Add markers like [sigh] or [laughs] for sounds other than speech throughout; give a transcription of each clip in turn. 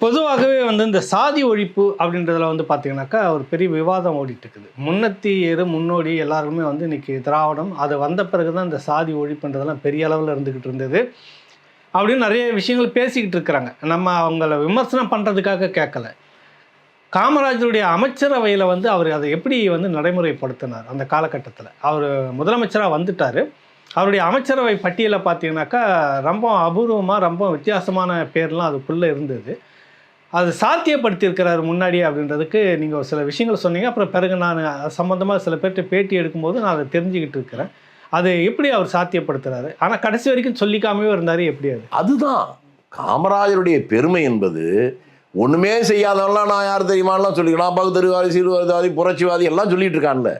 பொதுவாகவே வந்து இந்த சாதி ஒழிப்பு அப்படின்றதுல வந்து பார்த்தீங்கன்னாக்கா ஒரு பெரிய விவாதம் ஓடிட்டு இருக்குது முன்னத்தி ஏறு முன்னோடி எல்லாருமே வந்து இன்றைக்கி திராவிடம். அது வந்த பிறகு தான் இந்த சாதி ஒழிப்புன்றதெல்லாம் பெரிய அளவில் இருந்துக்கிட்டு இருந்தது. அப்படின்னு நிறைய விஷயங்கள் பேசிக்கிட்டு இருக்கிறாங்க. நம்ம அவங்கள விமர்சனம் பண்ணுறதுக்காக கேட்கல. காமராஜருடைய அமைச்சரவையில் வந்து அவர் அதை எப்படி வந்து நடைமுறைப்படுத்தினார் அந்த காலகட்டத்தில். அவர் முதலமைச்சராக வந்துட்டார். அவருடைய அமைச்சரவை பட்டியலை பார்த்தீங்கன்னாக்கா ரொம்ப அபூர்வமாக ரொம்ப வித்தியாசமான பேர்லாம் அதுக்குள்ளே இருந்தது. அது சாத்தியப்படுத்தியிருக்கிறார் முன்னாடி அப்படின்றதுக்கு நீங்கள் ஒரு சில விஷயங்கள் சொன்னீங்க. அப்புறம் பிறகு நான் சம்மந்தமாக சில பேர்கிட்ட பேட்டி எடுக்கும்போது நான் அதை தெரிஞ்சுக்கிட்டு இருக்கிறேன். அது எப்படி அவர் சாத்தியப்படுத்துகிறாரு ஆனால் கடைசி வரைக்கும் சொல்லிக்காமவே இருந்தார் எப்படி அது? அதுதான். காமராஜருடைய பெருமை என்பது ஒன்றுமே செய்யாதவெல்லாம் நான் யார் தெரியுமாலாம் சொல்லிக்கலாம் பகுத்தறிவாதி சீர்வாதிவாதி புரட்சிவாதி எல்லாம் சொல்லிட்டு இருக்கான்ல.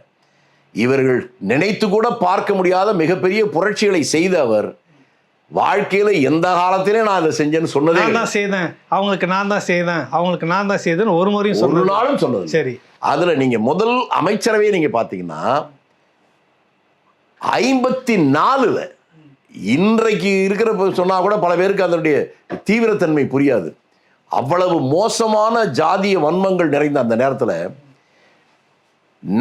இவர்கள் நினைத்து கூட பார்க்க முடியாத மிகப்பெரிய புரட்சிகளை செய்த அவர் வாழ்க்கையில எந்த காலத்திலே நான் அதை செஞ்சேன்னு சொன்னதே நான். தான் செய்தேன். அவங்களுக்கு நான் தான் செய்தேன். அவங்களுக்கு நான் தான் செய்தேன்னு ஒரு முறையும் ஒரு நாளும் சொன்னது சரி. அதுல நீங்க முதல் அமைச்சரவையை நீங்க பாத்தீங்கன்னா ஐம்பத்தி நாலுல இன்றைக்கு இருக்கிற சொன்னா கூட பல பேருக்கு அதனுடைய தீவிரத்தன்மை புரியாது. அவ்வளவு மோசமான ஜாதிய வன்மங்கள் நிறைந்த அந்த நேரத்துல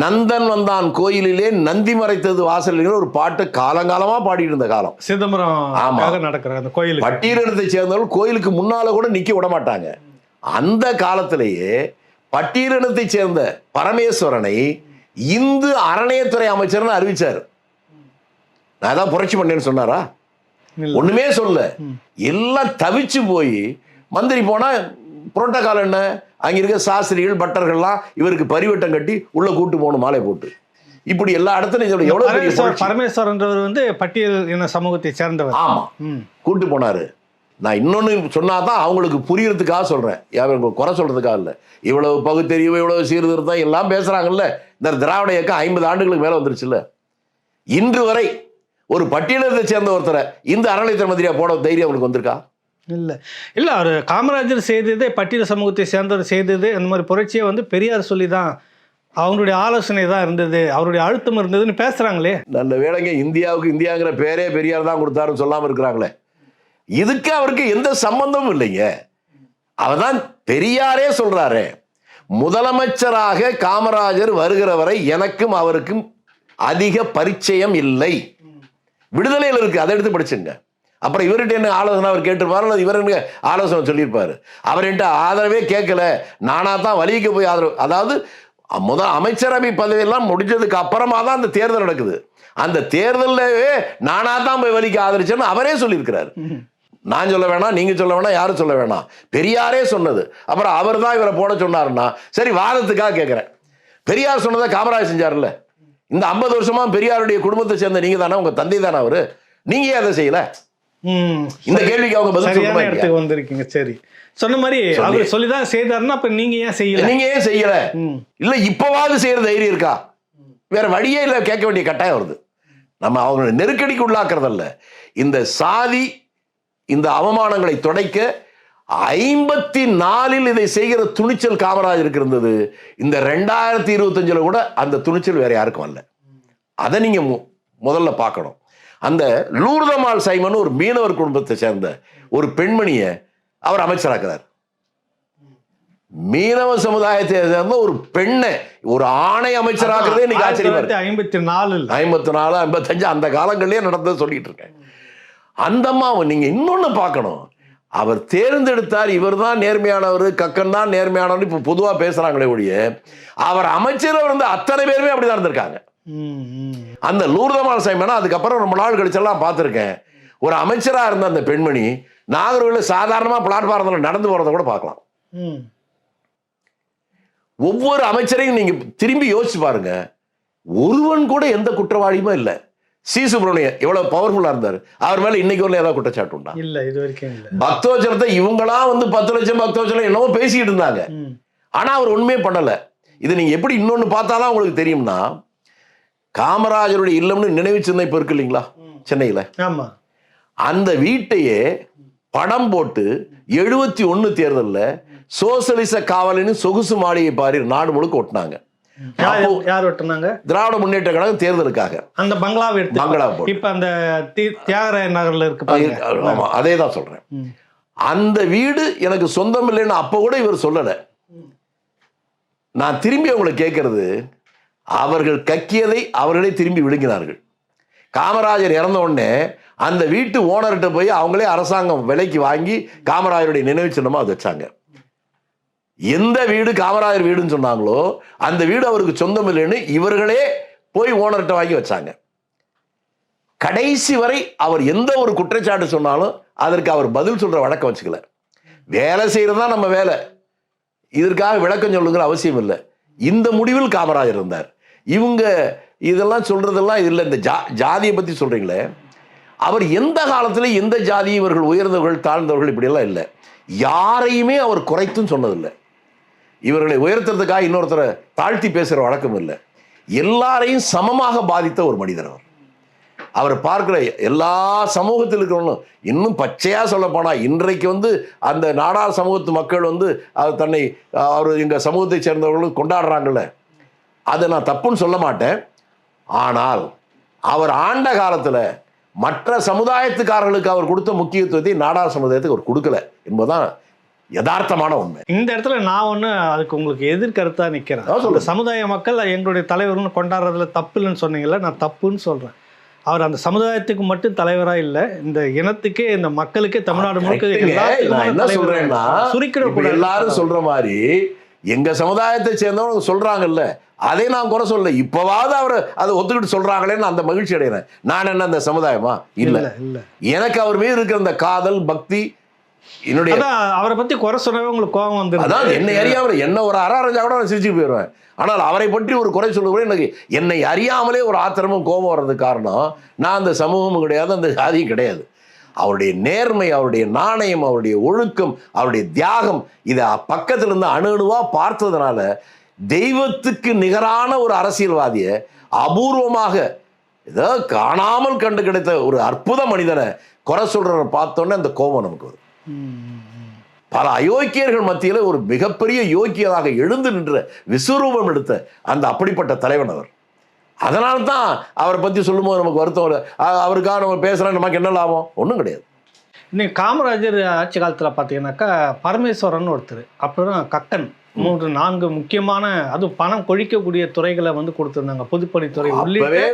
நந்தன் வந்தான் கோயிலிலே நந்தி மறைத்தது வாசல்ங்கிற ஒரு பாட்டு காலங்காலமா பாடிட்டு இருந்த காலம். சிதம்பரம் நடக்கிற அந்த கோயிலுக்கு. பட்டியலினத்தை சேர்ந்தவர்கள் கோயிலுக்கு முன்னால கூட நிக்க விட மாட்டாங்க. அந்த காலத்திலேயே பட்டியலினத்தை சேர்ந்த பரமேஸ்வரனை இந்து அறநிலையத்துறை அமைச்சர்னு அறிவிச்சார். நான் தான் புரட்சி பண்ணேன்னு சொன்னாரா. ஒண்ணுமே சொல்ல எல்லாம் தவிச்சு போய் மந்திரி போனா புரோட்டோகால் என்ன? அங்க இருக்க சாஸ்திரிகள் பட்டர்கள்லாம் இவருக்கு பரிவட்டம் கட்டி உள்ள கூட்டு போகணும் மாலை போட்டு. இப்படி எல்லா இடத்துலையும் இதோட புரட்சி. பரமேஸ்வரன்றவர் வந்து பட்டியல் இன சமூகத்தை சேர்ந்தவர். ஆமா. ம். கூட்டு போனாரு. நான் இன்னொன்னு சொன்னாதான் அவங்களுக்கு புரியறதுக்காக சொல்றேன். யாரும் குறை சொல்றதுக்காக இல்லை. இவ்வளவு பகுத்தறிவு இவ்வளவு சீர்திருத்தம் எல்லாம் பேசுறாங்கல்ல. இந்த திராவிட இயக்கம் ஐம்பது ஆண்டுகளுக்கு மேல வந்துருச்சுல்ல. இன்று வரை ஒரு பட்டியலத்தை சேர்ந்த ஒருத்தரை இந்த அறநிலையத்துறை மந்திரியா போட தைரியம் அவங்களுக்கு வந்திருக்கா? இல்லை. இல்லை அவர் காமராஜர் செய்ததே பட்டியல் சமூகத்தை சேர்ந்தவர் செய்தது அந்த மாதிரி புரட்சியை வந்து பெரியார் சொல்லி தான் அவங்களுடைய ஆலோசனை தான் இருந்தது. அவருடைய அழுத்தம் இருந்ததுன்னு பேசுகிறாங்களே நல்ல வேலைங்க இந்தியாவுக்கு இந்தியாங்கிற பேரே பெரியார் தான் கொடுத்தாருன்னு சொல்லாமல் இருக்கிறாங்களே. இதுக்கு அவருக்கு எந்த சம்பந்தமும் இல்லைங்க. அவர் தான் பெரியாரே சொல்கிறாரு முதலமைச்சராக காமராஜர் வருகிற வரை எனக்கும் அவருக்கும் அதிக பரிச்சயம் இல்லை. விடுதலையில் இருக்கு அதை எடுத்து படிச்சுங்க. அப்புறம் இவர்கிட்ட என்ன ஆலோசனை அவர் கேட்டிருப்பாரு? அல்லது இவர் என்ன ஆலோசனை சொல்லியிருப்பாரு? அவர்கிட்ட ஆதரவே கேட்கல. நானாக தான் வலிக்கு போய் ஆதரவு. அதாவது முதல் அமைச்சரவை பதவியெல்லாம் முடிஞ்சதுக்கு அப்புறமா தான் அந்த தேர்தல் நடக்குது. அந்த தேர்தலவே நானாக தான் போய் வலிக்கு ஆதரிச்சேன்னு அவரே சொல்லியிருக்கிறார். நான் சொல்ல வேணாம் நீங்கள் சொல்ல வேணாம் யாரும் சொல்ல வேணாம். பெரியாரே சொன்னது. அப்புறம் அவர் தான் இவரை போட சொன்னாருன்னா சரி வாதத்துக்காக கேட்குறேன். பெரியார் சொன்னதை காமராஜ் செஞ்சார்ல இந்த ஐம்பது வருஷமா பெரியாருடைய குடும்பத்தை சேர்ந்த நீங்கள் தானே உங்கள் தந்தை தானே அவர் நீங்கள் அதை செய்யலை? இந்த கேள்விக்கு அவங்க பதில் சரியான? இடத்துக்கு வந்திருக்கீங்க. சரி. சொன்ன மாதிரி அவர் சொல்லிதான் செய்தாருன்னா அப்ப நீங்க ஏன் செய்யல? நீங்க ஏன் செய்யல? இல்ல இப்பவாவது செய்யற தைரியம் இருக்கா? வேற வழியே இல்ல கேட்க வேண்டிய கட்டாயம் வருது. நம்ம அவங்க நெருக்கடிக்கு உள்ளாக்குறதல்ல இந்த சாதி இந்த அவமானங்களை துடைக்க ஐம்பத்தி நாலில் இதை செய்கிற துணிச்சல் காமராஜருக்கு இருந்தது இந்த ரெண்டாயிரத்தி இருபத்தஞ்சுல கூட அந்த துணிச்சல் வேற யாருக்கும் வரல. அதை நீங்க மு- முதல்ல பார்க்கணும். அந்த லூர்தமால் சைமன் ஒரு மீனவர் குடும்பத்தை சேர்ந்த ஒரு பெண்மணியை அவர் அமைச்சராக்குறார். மீனவ சமுதாயத்தை சேர்ந்த ஒரு பெண்ணை ஒரு ஆணை அமைச்சராக்குறதே இன்னைக்கு ஆச்சரியமா ஐம்பத்தி நாலுல. ஐம்பத்தி நாலு ஐம்பத்தஞ்சு அந்த காலங்கள்லயே நடந்தது சொல்லிட்டு இருக்கேன். அந்த அம்மாவை நீங்க இன்னொன்னு பார்க்கணும். அவர் தேர்ந்தெடுத்தார் இவர் தான் நேர்மையானவர் கக்கன் தான் நேர்மையானவர் இப்போ பொதுவா பேசுறாங்களே ஒழிய அவர் அமைச்சர் இருந்த அத்தனை பேருமே அப்படிதான் இருந்திருக்காங்க. ம், ம். அந்த லூர்தமால் சைமனா அதுக்கப்புறம் ரொம்ப நாள் கழிச்செல்லாம் பார்த்துருக்கேன். ஒரு அமைச்சரா இருந்த அந்த பெண்மணி நாகர்கோவில் சாதாரணமா பிளாட்பாரத்தில் நடந்து போறதை கூட பார்க்கலாம். ஒவ்வொரு அமைச்சரையும் நீங்க திரும்பி யோசிச்சு பாருங்க. ஒருவன் கூட எந்த குற்றவாளியுமே இல்லை. சி. சுப்பிரமணியன் எவ்வளவு பவர்ஃபுல்லா இருந்தார். அவர் மேல இன்னைக்கு வரல ஏதாவது குற்றச்சாட்டு உண்டா? இல்ல இது வரைக்கும் பக்தோச்சரத்தை இவங்களா வந்து பத்து லட்சம் பக்தோச்சரம் என்னவோ பேசிக்கிட்டு இருந்தாங்க. ம். ஆனா அவர் ஒண்ணுமே பண்ணல. இது நீங்க எப்படி இன்னொன்னு பார்த்தாதான் உங்களுக்கு தெரியும்னா காமராஜருடைய இல்லம்னு நினைவு சின்ன இப்ப இருக்கு இல்லைங்களா? சென்னையில. ஆமா. அந்த வீட்டையே படம் போட்டு எழுபத்தி ஒண்ணு தேர்தல்ல சோசலிச காவலின்னு சொகுசு மாளிகை பாரி நாடு முழுக்க ஒட்டினாங்க. யார் வெட்டினாங்க திராவிட முன்னேற்ற கழகம் தேர்தலுக்காக. அந்த பங்களாவை எடுத்து பங்களா. இப்ப அந்த தியாகராய நகர்ல இருக்கு பாருங்க. ஆமா அதே தான் சொல்றேன். அந்த வீடு எனக்கு சொந்தம் இல்லைன்னு அப்போ கூட இவர் சொல்லலை. நான் திரும்பி அவங்களை கேட்கறது அவர்கள் கக்கியதை அவர்களே திரும்பி விழுங்கினார்கள். காமராஜர் இறந்த உடனே அந்த வீட்டு ஓனர்கிட்ட போய் அவங்களே அரசாங்கம் விலைக்கு வாங்கி காமராஜருடைய நினைவு சின்னமாக அது வச்சாங்க. எந்த வீடு காமராஜர் வீடுன்னு சொன்னாங்களோ அந்த வீடு அவருக்கு சொந்தம் இல்லைன்னு இவர்களே போய் ஓனர்கிட்ட வாங்கி வச்சாங்க. கடைசி வரை அவர் எந்த ஒரு குற்றச்சாட்டு சொன்னாலும் அதற்கு அவர் பதில் சொல்கிற வழக்கம் வச்சுக்கல. வேலை செய்கிறது தான் நம்ம வேலை. இதற்காக விளக்கம் சொல்லுங்கிற அவசியம் இல்லை. இந்த முடிவில் காமராஜர் இருந்தார். இவங்க இதெல்லாம் சொல்கிறதெல்லாம் இதில் இந்த ஜா ஜாதியை பற்றி சொல்கிறீங்களே அவர் எந்த காலத்திலும் எந்த ஜாதி இவர்கள் உயர்ந்தவர்கள் தாழ்ந்தவர்கள் இப்படியெல்லாம் இல்லை. யாரையுமே அவர் குறைத்தும் சொன்னதில்லை. இவர்களை உயர்த்துறதுக்காக இன்னொருத்தரை தாழ்த்தி பேசுகிற வழக்கம் இல்லை. எல்லாரையும் சமமாக பாதித்த ஒரு மனிதர் அவர். அவர் பார்க்குற எல்லா சமூகத்தில் இருக்கிறவங்களும் இன்னும் பச்சையாக சொல்லப்போனால் இன்றைக்கு வந்து அந்த நாடார் சமூகத்து மக்கள் வந்து அவர் தன்னை அவர் எங்கள் சமூகத்தை சேர்ந்தவர்களும் கொண்டாடுறாங்கல்ல. அதை நான் தப்புன்னு சொல்ல மாட்டேன் ஆனால் அவர் ஆண்ட காலத்துல மற்ற சமுதாயத்துக்காரர்களுக்கு அவர் கொடுத்த முக்கியத்துவத்தை நாடார் சமுதாயத்துக்கு அவர் கொடுக்கல என்பதுதான் யதார்த்தமான உண்மை இந்த இடத்துல நான் ஒன்று அதுக்கு உங்களுக்கு எதிர்கருத்தா நிற்கிறேன். அந்த சமுதாய மக்கள் எங்களுடைய தலைவர்னு கொண்டாடுறதுல தப்பு இல்லைன்னு சொன்னீங்கல்ல நான் தப்புன்னு சொல்றேன் அவர் அந்த சமுதாயத்துக்கு மட்டும் தலைவரா இல்ல இந்த இனத்துக்கே இந்த மக்களுக்கே தமிழ்நாடு முழுக்க என்ன. சொல்றேன்னா சுருக்கிடக்கூடாது. எல்லாரும் சொல்ற மாதிரி எங்க சமுதாயத்தை சேர்ந்தவங்க சொல்றாங்கல்ல அதை நான் குறை சொல்ல இப்பவாவது அவர் அதை ஒத்துக்கிட்டு சொல்றாங்களேன்னு அந்த மகிழ்ச்சி அடைகிறேன். நான் என்ன அந்த சமுதாயமா? இல்ல. எனக்கு அவர் மீது இருக்கிற அந்த காதல் பக்தி என்னுடைய அதான் அவரை பத்தி குறை சொன்னவே உங்களுக்கு கோபம் அதான் வந்து என்னை அறியாமல் என்ன ஒரு அற அரைஞ்சா கூட நான் சிரிச்சுட்டு போயிடுவேன். ஆனால் அவரை பற்றி ஒரு குறை சொல்ல கூட எனக்கு என்னை அறியாமலே ஒரு ஆத்திரமும் கோபம் வர்றதுக்கு காரணம் நான் அந்த சமூகமும் கிடையாது அந்த ஜாதியும் கிடையாது. அவருடைய நேர்மை அவருடைய நாணயம் அவருடைய ஒழுக்கம் அவருடைய தியாகம் இதை பக்கத்திலிருந்து அணு அணுவாக பார்த்ததுனால தெய்வத்துக்கு நிகரான ஒரு அரசியல்வாதியை அபூர்வமாக ஏதோ காணாமல் கண்டு கிடைத்த ஒரு அற்புத மனிதனை குறை சொல்கிறத பார்த்தோன்னே அந்த கோபம் நமக்கு வரும். பல அயோக்கியர்கள் மத்தியில் ஒரு மிகப்பெரிய யோக்கியதாக எழுந்து நின்ற விஸ்வரூபம் எடுத்த அந்த அப்படிப்பட்ட தலைவன் அவர். அதனால தான் அவரை பத்தி சொல்லும்போது நமக்கு வருத்தம். அ- அவருக்காக நம்ம பேசுறோம் நமக்கு என்ன லாபம்? ஒன்றும் கிடையாது. இன்னைக்கு காமராஜர் ஆட்சி காலத்துல பாத்தீங்கன்னாக்கா பரமேஸ்வரன் ஒருத்தர் அப்புறம் கக்கன் மூன்று நான்கு முக்கியமான அதுவும் பணம் கொழிக்கக்கூடிய துறைகளை வந்து கொடுத்திருந்தாங்க. பொதுப்பணித்துறை உள்ளிட்ட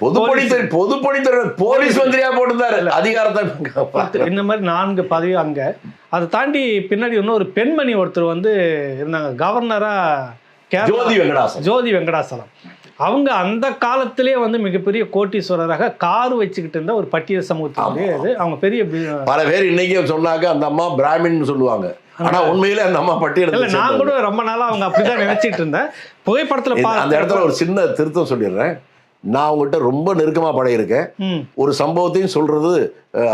பொதுப்பணித்துறை பொதுப்பணித்துறை போலீஸ் மந்திரியா போட்டிருந்தாரு. அதிகாரத்தை பத்து- இந்த மாதிரி நான்கு பதவி அங்க. அதை தாண்டி பின்னாடி இன்னும் ஒரு பெண்மணி ஒருத்தர் வந்து இருந்தாங்க. கவர்னரா ஜோதி வெங்கடாசன் ஜோதி வெங்கடாசலம். அவங்க அந்த காலத்திலே வந்து மிகப்பெரிய கோட்டீஸ்வரராக கார் வச்சுக்கிட்டு இருந்த ஒரு பட்டியல் சமூகத்திலே இது அவங்க பெரிய பல பேர் இன்னைக்கு சொன்னாங்க அந்த அம்மா பிராமின் சொல்லுவாங்க. ஆனா உண்மையில அந்த அம்மா பட்டியல் நான் கூட ரொம்ப நாளா அவங்க அப்படிதான் நினைச்சிட்டு இருந்தேன். புகைப்படத்துல அந்த இடத்துல ஒரு சின்ன திருத்தம் சொல்லிடுறேன். நான் உங்ககிட்ட ரொம்ப நெருக்கமா பழகிருக்கேன் ம். ஒரு சம்பவத்தையும்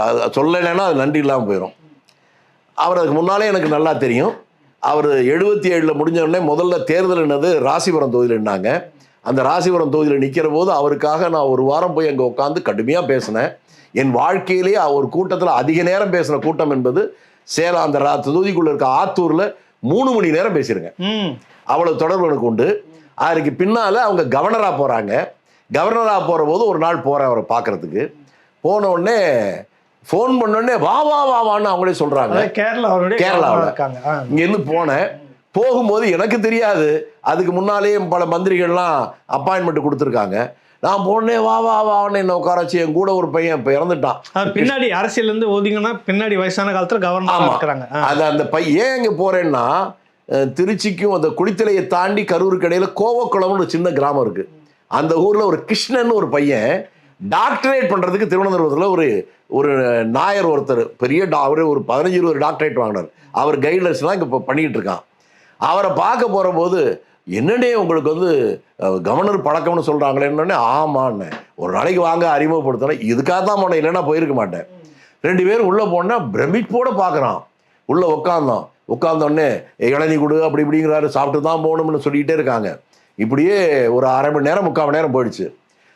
அது சொல்லலைன்னா அது நன்றி இல்லாமல் போயிடும் அவர் அதுக்கு முன்னாலே எனக்கு நல்லா தெரியும். அவர் எழுபத்தி ஏழில் முடிஞ்ச உடனே முதல்ல தேர்தல் என்னது ராசிபுரம் தொகுதியில் நின்னாங்க. அந்த ராசிபுரம் தொகுதியில் நிற்கிற போது அவருக்காக நான் ஒரு வாரம் போய் அங்கே உட்காந்து கடுமையாக பேசினேன். என் வாழ்க்கையிலேயே ஒரு கூட்டத்தில் அதிக நேரம் பேசின கூட்டம் என்பது சேலம் அந்த தொகுதிக்குள்ள இருக்க ஆத்தூரில் மூணு மணி நேரம் பேசியிருங்க ம். அவ்வளவு தொடர்பு எனக்கு உண்டு. அதுக்கு பின்னால அவங்க கவர்னரா போறாங்க. கவர்னரா போற போது ஒரு நாள் போறேன் அவரை பார்க்கறதுக்கு போன உடனே ஃபோன் பண்ண உடனே வா வா வா வான்னு அவங்களே அதாவது கேரளா கேரளாவுல. ஆ. இங்கேருந்து போனேன். போகும்போது எனக்கு தெரியாது. அதுக்கு முன்னாலேயே பல மந்திரிகள்லாம் அப்பாயின்மெண்ட் கொடுத்துருக்காங்க. நான் போனே வா வா வான்னு என்ன உட்கார வச்சு என் கூட ஒரு பையன் இப்போ இறந்துட்டான். பின்னாடி அரசியல்ல இருந்து ஒதுங்கன்னா பின்னாடி வயசான காலத்துல கவர்னரா. இருக்கிறாங்க. அது அந்த பையன் ஏன் இங்கே போறேன்னா திருச்சிக்கும் அந்த குளித்தலையை தாண்டி கரூருக்கு இடையில கோவக்குளம்னு ஒரு சின்ன கிராமம் இருக்கு. அந்த ஊர்ல ஒரு கிருஷ்ணன் ஒரு பையன் டாக்டரேட் பண்றதுக்கு திருவனந்தபுரத்தில் ஒரு ஒரு நாயர் ஒருத்தர் பெரிய டா அவரு ஒரு பதினஞ்சு இருபது டாக்டரேட் வாங்கினார். அவர் கைட்லைன்ஸ்லாம் இங்கே இப்போ பண்ணிக்கிட்டு இருக்கான். அவரை பார்க்க போகிற போது என்னடே உங்களுக்கு வந்து கவர்னர் பழக்கம்னு சொல்கிறாங்களேன்னு ஆமான்னு ஒரு நாளைக்கு வாங்க அறிமுகப்படுத்தினேன் இதுக்காக தான் போனேன் இல்லைன்னா போயிருக்க மாட்டேன். ரெண்டு பேரும் உள்ளே போனால் பிரமிப்போடு பார்க்குறான். உள்ளே உட்காந்தோம் உட்காந்தோடனே இளநி கொடு அப்படி இப்படிங்கிறாரு. சாப்பிட்டு தான் போகணும்னு சொல்லிக்கிட்டே இருக்காங்க. இப்படியே ஒரு அரை மணி நேரம் முக்கால் மணி நேரம் போயிடுச்சு.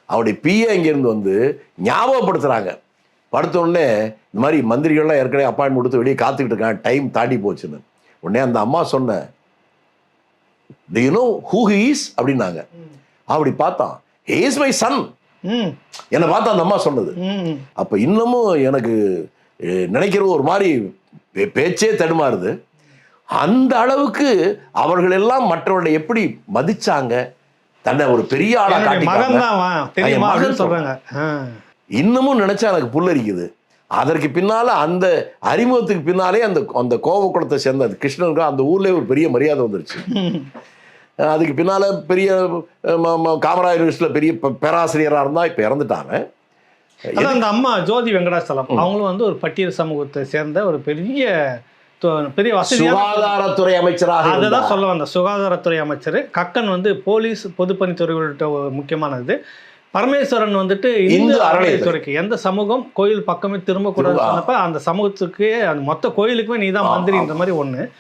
அவருடைய பிஏ இங்கேருந்து வந்து ஞாபகப்படுத்துகிறாங்க படுத்த உடனே இந்த மாதிரி மந்திரிகள்லாம் ஏற்கனவே அப்பாயின்மெண்ட் கொடுத்து வெளியே காத்துக்கிட்டு இருக்காங்க. டைம் தாண்டி போச்சுன்னு. உடனே அந்த அம்மா சொன்னேன் யூ நோ ஹூ இஸ் அப்படின்னாங்க. அப்படி பார்த்தான் இஸ் மை. சன் என்னை பார்த்து அந்த அம்மா சொன்னது. அப்போ இன்னமும் எனக்கு அஹ், நினைக்கிறது ஒரு மாதிரி பேச்சே தடுமாறுது. அந்த அளவுக்கு அவர்கள் எல்லாம் மற்றவர்களை எப்படி மதிச்சாங்க? தன்னை ஒரு பெரிய ஆளா என்னுடைய மகன் தான். இன்னமும் நினைச்சா எனக்கு புல்லரிக்குது. அதற்கு பின்னால அந்த அறிமுகத்துக்கு பின்னாலே அந்த அந்த கோவக்குளத்தை சேர்ந்த அந்த கிருஷ்ணனுக்கு அந்த ஊர்லயே ஒரு பெரிய மரியாதை வந்துருச்சு. [laughs] அதுக்கு பின்னால பெரிய காமராஜர் யூனிவர்சிட்டியில் பெரிய ப- பேராசிரியரா இருந்தா இப்ப இறந்துட்டாங்க. அதான் அந்த அம்மா ஜோதி வெங்கடாச்சலம் அவங்களும் வந்து ஒரு பட்டியல் சமூகத்தை சேர்ந்த ஒரு பெரிய பெரிய வசதியான சுகாதாரத்துறை அமைச்சராக அதை இருந்தார். தான் சொல்ல வந்த சுகாதாரத்துறை அமைச்சர். கக்கன் வந்து போலீஸ் பொதுப்பணித்துறை உள்ளிட்ட முக்கியமானது. பரமேஸ்வரன் வந்துட்டு இந்து இந்து அறநிலையத்துறை. அறநிலையத்துறைக்கு எந்த சமூகம் கோயில் பக்கமே திரும்பக்கூடாது திரும்ப- சொன்னப்ப அந்த சமூகத்துக்கு அந்த மொத்த கோயிலுக்குமே நீ தான் மந்திரின்ற மாதிரி ஒண்ணு.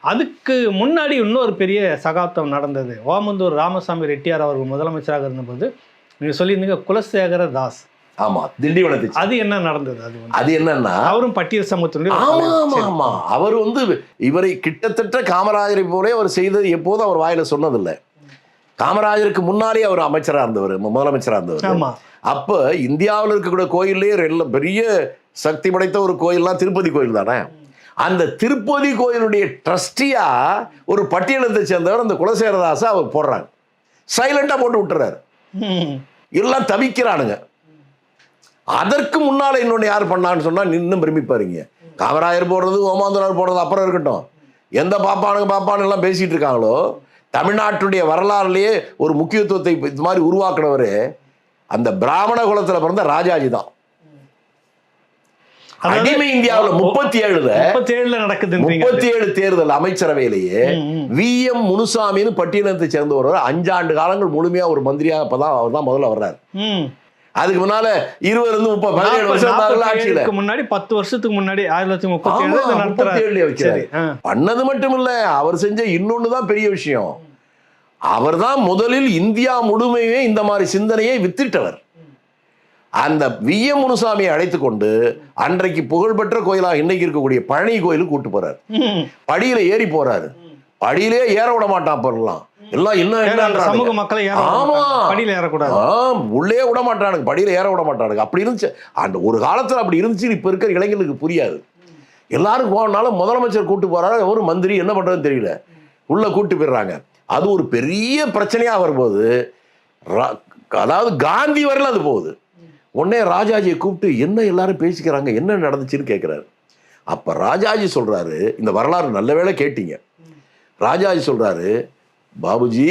அதுக்கு முன்னாடி இன்னொரு பெரிய சகாப்தம் நடந்தது. ஓமந்தூர் ராமசாமி ரெட்டியார் அவர்கள் முதலமைச்சராக இருந்தபோது நீங்க சொல்லியிருந்தீங்க குலசேகர தாஸ். ஆமா திண்டிவனத்தை அது என்ன நடந்தது? அது அது என்னன்னா அவரும் பட்டியல் சமூகத்தினுடைய. ஆமா. அவர் வந்து இவரை கிட்டத்தட்ட காமராஜரை போலே அவர் செய்தது எப்போதும் அவர் வாயில சொன்னதில்லை. காமராஜருக்கு முன்னாலே அவர் அமைச்சரா இருந்தவர் மு- முதலமைச்சரா இருந்தவர். அப்ப இந்தியாவில் இருக்கக்கூடிய கோயிலே ரெல்ல பெரிய சக்தி படைத்த ஒரு கோயில்லாம் திருப்பதி கோயில் தானே? அந்த திருப்பதி கோயிலுடைய ட்ரஸ்டியா ஒரு பட்டியலத்தை சேர்ந்தவர் அந்த குலசேகரதாசை அவர் போடுறாங்க சைலண்டா போட்டு விட்டுறாரு. எல்லாம் தவிக்கிறானுங்க. அதற்கு முன்னால இன்னொன்னு யார் பண்ணான்னு சொன்னா இன்னும் பிரமிப்பாருங்க. காமராயர் போடுறது ஓமாந்தூரார் போடுறது அப்புறம் இருக்கட்டும். எந்த பாப்பானுங்க பாப்பானு எல்லாம் பேசிட்டு இருக்காங்களோ தமிழ்நாட்டுடைய வரலாறுலயே ஒரு முக்கியத்துவத்தை இது மாதிரி உருவாக்குனவர் அந்த பிராமண குலத்துல பிறந்த ராஜாஜி தான். அடிமை இந்தியாவுல முப்பத்தி ஏழுல முப்பத்தி ஏழுல நடக்குதுன்றீங்க முப்பத்தி ஏழு தேர்தல் அமைச்சரவையிலேயே. வி. எம். முனுசாமின்னு பட்டியலத்தை சேர்ந்த ஒருவர் அஞ்சாண்டு காலங்கள் முழுமையா ஒரு மந்திரியா அப்பதான் அவர் தான் முதல்ல வர்றாரு. அதுக்கு முன்னால இருபது இருந்து முப்பது பதினேழு வருஷம் ஆட்சியில முன்னாடி பத்து வருஷத்துக்கு முன்னாடி ஆயிரத்தி தொள்ளாயிரத்தி முப்பத்தி ஆமா, ஏழுல இதை நடத்துறாரு. 37 வைக்கிறாரு. சரி, ஆ. பண்ணது மட்டும் இல்ல அவர் செஞ்ச இன்னொன்னு தான் பெரிய விஷயம் அவர்தான் முதலில் இந்தியா முழுமையே இந்த மாதிரி சிந்தனையை வித்திட்டவர் அந்த வி எம் முனுசாமியை அழைத்து கொண்டு அன்றைக்கு புகழ்பெற்ற கோயிலா இன்னைக்கு இருக்கக்கூடிய பழனி கோயிலுக்கு கூட்டு போறாரு. படியில ஏறி போறாரு படியிலே ஏற விட மாட்டான் அப்பெல்லாம் எல்லாம் என்ன என்னன்றானுங்க. சமூக மக்களை ஆமா. படியில ஏறக்கூடாது. உள்ளே விட மாட்டானுங்க. படியில ஏற விட மாட்டானுங்க. அப்படி இருந்துச்சு. அந்த ஒரு காலத்துல அப்படி இருந்துச்சு இப்ப இருக்கிற இளைஞர்களுக்கு புரியாது. எல்லாரும் போனாலும் முதலமைச்சர் கூட்டு போறாரு ஒரு மந்திரி என்ன பண்றதுன்னு தெரியல. உள்ள கூட்டு போயிடுறாங்க. அது ஒரு பெரிய பிரச்சனையா வரும்போது அதாவது காந்தி வரையில அது போகுது. உடனே ராஜாஜியை கூப்பிட்டு என்ன எல்லாரும் பேசிக்கிறாங்க? என்ன நடந்துச்சுன்னு கேட்குறாரு அப்ப ராஜாஜி சொல்றாரு இந்த வரலாறு நல்ல வேளை கேட்டீங்க. ராஜாஜி சொல்றாரு பாபுஜி.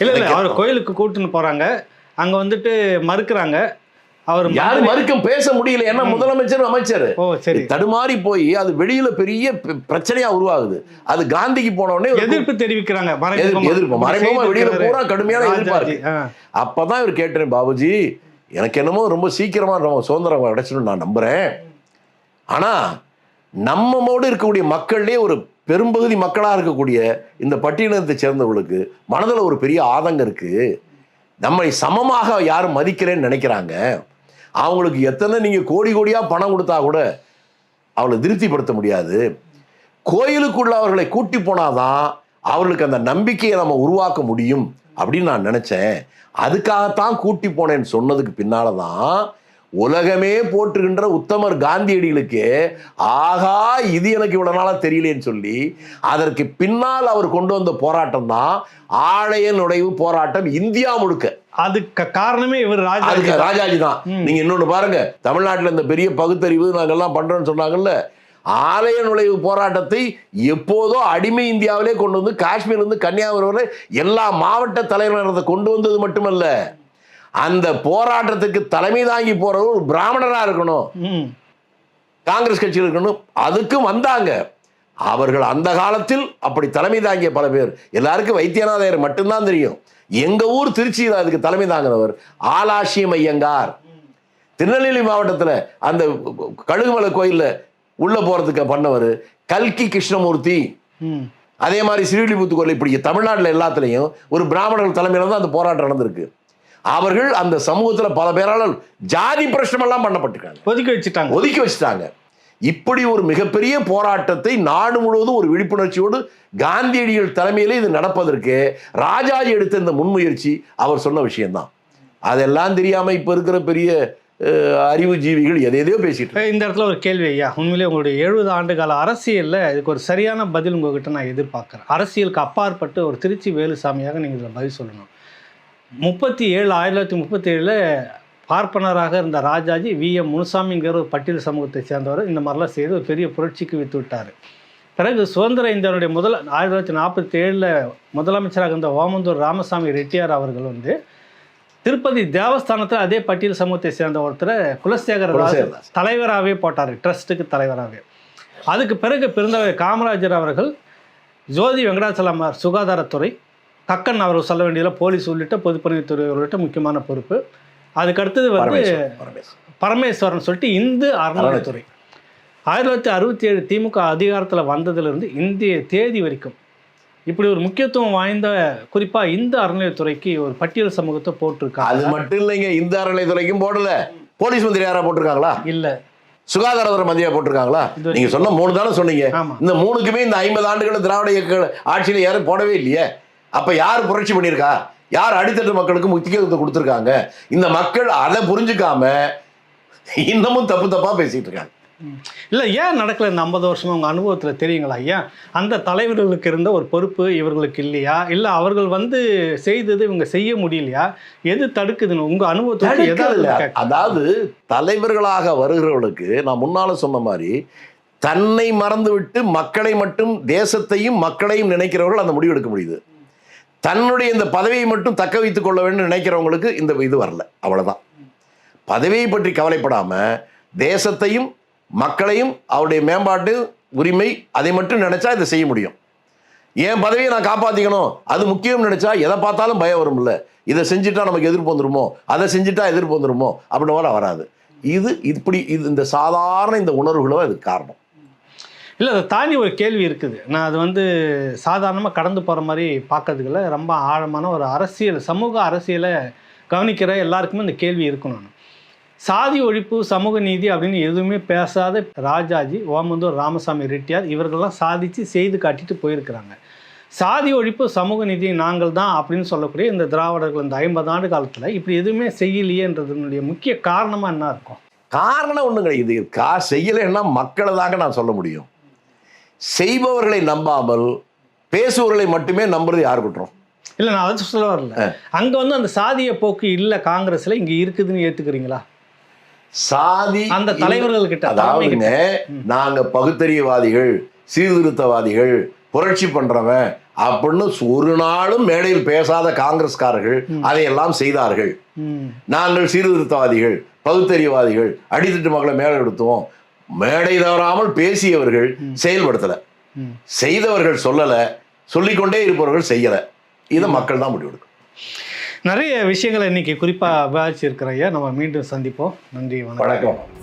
இல்ல இல்ல அவர் கோயிலுக்கு கூட்டுன்னு போறாங்க. அங்க வந்துட்டு மறுக்கிறாங்க. அவர் யாரும் மறுக்க பேச முடியல. ஏன்னா முதலமைச்சர் அமைச்சர். ஓ சரி. தடுமாறி போய் அது வெளியில பெரிய பிரச்சனையா உருவாகுது. அது காந்திக்கு போன உடனே எதிர்ப்பு தெரிவிக்கிறாங்க. எதிர்ப்பு மறைமுகமா வெளியில பூரா கடுமையான எதிர்ப்பா ராஜாஜி, இருக்கு ஆ. அப்பதான் இவர் கேட்டேன் பாபுஜி எனக்கு என்னமோ ரொம்ப சீக்கிரமா நம்ம சுதந்திரம் கிடைச்சிடும் நான் நம்புறேன். ஆனா நம்மமோடு இருக்கக்கூடிய மக்கள்லயே ஒரு பெரும்பகுதி மக்களாக இருக்கக்கூடிய இந்த பட்டியலத்தை சேர்ந்தவர்களுக்கு மனதில் ஒரு பெரிய ஆதங்கம் இருக்குது நம்மை சமமாக யாரும் மதிக்கிறேன்னு நினைக்கிறாங்க. அவங்களுக்கு எத்தனை நீங்கள் கோடி கோடியாக பணம் கொடுத்தா கூட அவளை திருப்திப்படுத்த முடியாது. கோயிலுக்குள்ள அவர்களை கூட்டி போனாதான் அவர்களுக்கு அந்த நம்பிக்கையை நம்ம உருவாக்க முடியும் அப்படின்னு நான் நினச்சேன். அதுக்காகத்தான் கூட்டி போனேன்னு சொன்னதுக்கு பின்னாலதான் உலகமே போற்றுகின்ற உத்தமர் காந்தியடிகளுக்கு ஆகா இது எனக்கு இவ்வளவு நாளா தெரியலேன்னு சொல்லி அதற்கு பின்னால் அவர் கொண்டு வந்த போராட்டம் தான் ஆலய நுழைவு போராட்டம் இந்தியா முழுக்க. அதுக்கு காரணமே இவர் ராஜாஜி அதுக்கு ராஜாஜி தான். நீங்க இன்னொன்னு பாருங்க தமிழ்நாட்டுல இந்த பெரிய பகுத்தறிவு நாங்கெல்லாம் பண்றோம்னு சொன்னாங்கல்ல ஆலய நுழைவு போராட்டத்தை எப்போதோ அடிமை இந்தியாவிலே கொண்டு வந்து காஷ்மீர்ல இருந்து கன்னியாகுமரி வரை எல்லா மாவட்ட தலைவர்களை கொண்டு வந்தது மட்டுமல்ல. அந்த போராட்டத்துக்கு தலைமை தாங்கி போறவர் ஒரு பிராமணரா இருக்கணும். காங்கிரஸ் கட்சியில் இருக்கணும். அதுக்கும் வந்தாங்க. அவர்கள் அந்த காலத்தில் அப்படி தலைமை தாங்கிய பல பேர். எல்லாருக்கும் வைத்தியநாதையர் மட்டும்தான் தெரியும். எங்க ஊர் திருச்சியில் அதுக்கு தலைமை தாங்கினவர் ஆலாசியம் ஐயங்கார். திருநெல்வேலி மாவட்டத்தில் அந்த கழுகுமலை கோயில்ல உள்ள போறதுக்கு பண்ணவர் கல்கி கிருஷ்ணமூர்த்தி. அதே மாதிரி ஸ்ரீவில்லிபுத்தூர் கோயில் இப்படி தமிழ்நாட்டில் எல்லாத்துலேயும் ஒரு பிராமணர்கள் தலைமையில தான் அந்த போராட்டம் நடந்திருக்கு. அவர்கள் அந்த சமூகத்தில் பல பேரால் ஜாதி பிரச்சனைலாம் பண்ணப்பட்டிருக்காங்க. ஒதுக்கி வச்சுட்டாங்க. ஒதுக்கி வச்சுட்டாங்க. இப்படி ஒரு மிகப்பெரிய போராட்டத்தை நாடு முழுவதும் ஒரு விழிப்புணர்ச்சியோடு காந்தியடிகள் தலைமையிலே இது நடப்பதற்கு ராஜாஜி எடுத்த இந்த முன்முயற்சி அவர் சொன்ன விஷயம்தான். அதெல்லாம் தெரியாம இப்ப இருக்கிற பெரிய அஹ், அறிவுஜீவிகள் எதை எதையோ பேசிட்டு. இந்த இடத்துல ஒரு கேள்வி ஐயா. உண்மையிலே உங்களுடைய எழுபது ஆண்டு கால அரசியலில் இதுக்கு ஒரு சரியான பதில் உங்ககிட்ட நான் எதிர்பார்க்குறேன். அரசியலுக்கு அப்பாற்பட்டு ஒரு திருச்சி வேலுசாமியாக நீங்கள் இதில் பதில் சொல்லணும். முப்பத்தி ஏழு ஆயிரத்தி தொள்ளாயிரத்தி முப்பத்தி ஏழில் பார்ப்பனராக இருந்த ராஜாஜி வி. எம். முனுசாமிங்கிற ஒரு பட்டியல் சமூகத்தை சேர்ந்தவர். இந்த மாதிரிலாம் செய்து ஒரு பெரிய புரட்சிக்கு வித்து விட்டார். பிறகு சுதந்திர இந்தியாவுடைய முதல் ஆயிரத்தி தொள்ளாயிரத்தி நாற்பத்தி ஏழில் முதலமைச்சராக இருந்த ஓமந்தூர் ராமசாமி ரெட்டியார் அவர்கள் வந்து திருப்பதி தேவஸ்தானத்தில் அதே பட்டியல் சமூகத்தை சேர்ந்த ஒருத்தரை குலசேகர. தலைவராகவே போட்டார். ட்ரஸ்ட்டுக்கு தலைவராகவே. அதுக்கு பிறகு பிறந்தவர் காமராஜர் அவர்கள் ஜோதி வெங்கடாச்சலமார் சுகாதாரத்துறை கக்கன் அவர் சொல்ல வேண்டியதில் போலீஸ் உள்ளிட்ட பொதுப்பணித்துறை உள்ளிட்ட முக்கியமான பொறுப்பு. அதுக்கு அடுத்தது வந்து பரமேஸ்வரன், சொல்லிட்டு இந்து அறநிலையத்துறை ஆயிரத்தி தொள்ளாயிரத்தி அறுபத்தி ஏழு திமுக அதிகாரத்தில் வந்ததிலிருந்து இந்திய தேதி வரைக்கும் இப்படி ஒரு முக்கியத்துவம் வாய்ந்த குறிப்பாக இந்து அறநிலையத்துறைக்கு ஒரு பட்டியல் சமூகத்தை அது போட்டிருக்காங்க மட்டும் இல்லைங்க இந்த அறநிலையத்துறைக்கும் போடல. போலீஸ் மந்திரி யாரா போட்டிருக்காங்களா? இல்லை. சுகாதாரத்துறை மந்திரியா போட்டிருக்காங்களா? நீங்க சொன்ன மூணு தானே சொன்னீங்க. இந்த மூணுக்குமே இந்த ஐம்பது ஆண்டுகள் திராவிட இயக்க ஆட்சியில யாரும் போடவே இல்லையே. அப்ப யார் புரட்சி பண்ணியிருக்கா? யார் அடித்தட்டு மக்களுக்கு முக்கியத்துவத்தை கொடுத்துருக்காங்க? இந்த மக்கள் அதை புரிஞ்சுக்காம இன்னமும் தப்பு தப்பா பேசிட்டு இருக்காங்க. இல்லை ஏன் நடக்கல இந்த ஐம்பது வருஷமா உங்கள் அனுபவத்தில் தெரியுங்களா? ஏன்? அந்த தலைவர்களுக்கு இருந்த ஒரு பொறுப்பு இவர்களுக்கு இல்லையா? இல்லை அவர்கள் வந்து செய்தது இவங்க செய்ய முடியலையா? எது தடுக்குதுன்னு உங்கள் அனுபவத்தில் தடுக்கல. எதாவது அதாவது தலைவர்களாக வருகிறவர்களுக்கு நான் முன்னால சொன்ன மாதிரி தன்னை மறந்துவிட்டு மக்களை மட்டும் தேசத்தையும் மக்களையும் நினைக்கிறவர்கள் அந்த முடிவு எடுக்க முடியுது. தன்னுடைய இந்த பதவியை மட்டும் தக்க வைத்துக் கொள்ள வேண்டும் நினைக்கிறவங்களுக்கு இந்த இது வரல. அவ்வளோதான் பதவியை பற்றி கவலைப்படாமல் தேசத்தையும் மக்களையும் அவருடைய மேம்பாட்டு உரிமை அதை மட்டும் நினச்சா இதை செய்ய முடியும். என் பதவியை நான் காப்பாற்றிக்கணும் அது முக்கியம் நினச்சா எதை பார்த்தாலும் பயம் வரும்ல இதை செஞ்சுட்டா நமக்கு எதிர்ப்பு வந்துருமோ? அதை செஞ்சுட்டா எதிர்ப்பு வந்துருமோ? அப்படின்னு வர வராது. இது இப்படி இது இந்த சாதாரண இந்த உணர்வுகளும் அதுக்கு காரணம். இல்லை அதை தாண்டி ஒரு கேள்வி இருக்குது. நான் அது வந்து சாதாரணமாக கடந்து போகிற மாதிரி பார்க்கறதுக்குள்ள ரொம்ப ஆழமான ஒரு அரசியல் சமூக அரசியலை கவனிக்கிற எல்லாருக்குமே இந்த கேள்வி இருக்கணும் சாதி ஒழிப்பு சமூக நீதி அப்படின்னு எதுவுமே பேசாத ராஜாஜி ஓமந்தூர் ராமசாமி ரெட்டியார் இவர்கள்லாம் சாதித்து செய்து காட்டிட்டு போயிருக்கிறாங்க. சாதி ஒழிப்பு சமூக நீதி நாங்கள் தான் அப்படின்னு சொல்லக்கூடிய இந்த திராவிடர்கள் இந்த ஐம்பது ஆண்டு காலத்தில் இப்படி எதுவுமே செய்யலையேன்றதுனுடைய முக்கிய காரணமாக என்ன இருக்கும்? காரணம் ஒன்றும் கிடையாது. இது கா செய்யலைன்னா மக்களை தாங்க நான் சொல்ல முடியும். செய்பவர்களை நம்பாமல் பேசுபவர்களை மட்டுமே நம்புறது யார் குற்றம்? இல்லை நான் அதை சொல்ல வரல. அங்கே வந்து அந்த சாதிய போக்கு இல்லை காங்கிரஸில் இங்கே இருக்குதுன்னு ஏற்றுக்கிறீங்களா சாதி அந்த தலைவர்கள் கிட்ட அதாவதுங்க நாங்க பகுத்தறியவாதிகள் சீர்திருத்தவாதிகள் புரட்சி பண்றவன் அப்படின்னு ஒரு நாளும் மேடையில் பேசாத காங்கிரஸ்காரர்கள் அதையெல்லாம் செய்தார்கள். நாங்கள் சீர்திருத்தவாதிகள் பகுத்தறிவாதிகள் அடித்தட்டு மக்களை மேலே எடுத்துவோம். மேடை தவறாமல் பேசியவர்கள் செயல்படுத்தல. செய்தவர்கள் சொல்லல சொல்லிக்கொண்டே இருப்பவர்கள் செய்யல. இதை மக்கள் தான் முடிவெடுக்கும். நிறைய விஷயங்களை இன்னைக்கு குறிப்பாக விவாதிச்சிருக்கிற ஐயா. நம்ம மீண்டும் சந்திப்போம். நன்றி வணக்கம்.